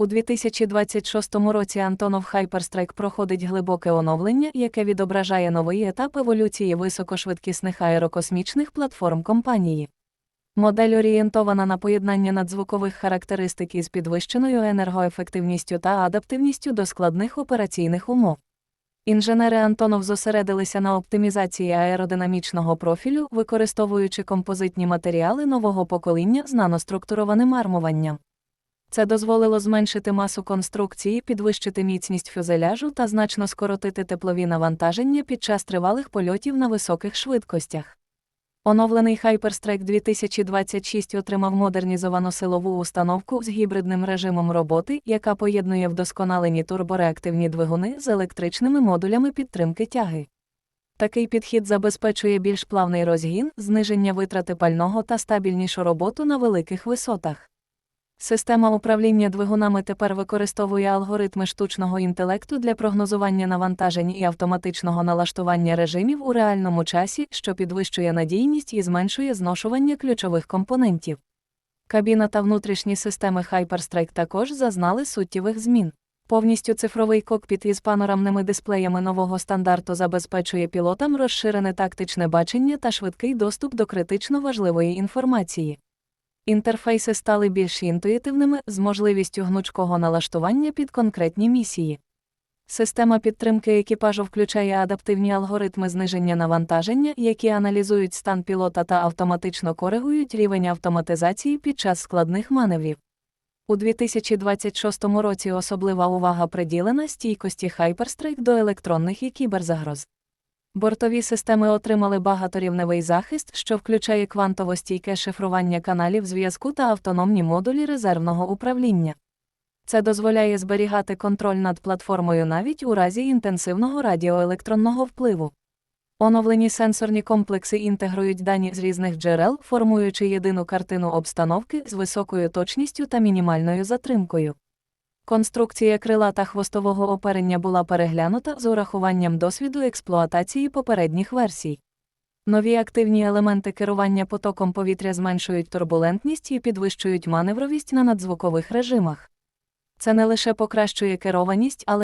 У 2026 році Антонов Hyperstrike проходить глибоке оновлення, яке відображає новий етап еволюції високошвидкісних аерокосмічних платформ компанії. Модель орієнтована на поєднання надзвукових характеристик із підвищеною енергоефективністю та адаптивністю до складних операційних умов. Інженери Антонов зосередилися на оптимізації аеродинамічного профілю, використовуючи композитні матеріали нового покоління з наноструктурованим армуванням. Це дозволило зменшити масу конструкції, підвищити міцність фюзеляжу та значно скоротити теплові навантаження під час тривалих польотів на високих швидкостях. Оновлений Hyperstrike 2026 отримав модернізовану силову установку з гібридним режимом роботи, яка поєднує вдосконалені турбореактивні двигуни з електричними модулями підтримки тяги. Такий підхід забезпечує більш плавний розгін, зниження витрати пального та стабільнішу роботу на великих висотах. Система управління двигунами тепер використовує алгоритми штучного інтелекту для прогнозування навантажень і автоматичного налаштування режимів у реальному часі, що підвищує надійність і зменшує зношування ключових компонентів. Кабіна та внутрішні системи Hyperstrike також зазнали суттєвих змін. Повністю цифровий кокпіт із панорамними дисплеями нового стандарту забезпечує пілотам розширене тактичне бачення та швидкий доступ до критично важливої інформації. Інтерфейси стали більш інтуїтивними з можливістю гнучкого налаштування під конкретні місії. Система підтримки екіпажу включає адаптивні алгоритми зниження навантаження, які аналізують стан пілота та автоматично коригують рівень автоматизації під час складних маневрів. У 2026 році особлива увага приділена стійкості Hyperstrike до електронних і кіберзагроз. Бортові системи отримали багаторівневий захист, що включає квантово стійке шифрування каналів зв'язку та автономні модулі резервного управління. Це дозволяє зберігати контроль над платформою навіть у разі інтенсивного радіоелектронного впливу. Оновлені сенсорні комплекси інтегрують дані з різних джерел, формуючи єдину картину обстановки з високою точністю та мінімальною затримкою. Конструкція крила та хвостового оперення була переглянута з урахуванням досвіду експлуатації попередніх версій. Нові активні елементи керування потоком повітря зменшують турбулентність і підвищують маневровість на надзвукових режимах. Це не лише покращує керованість, але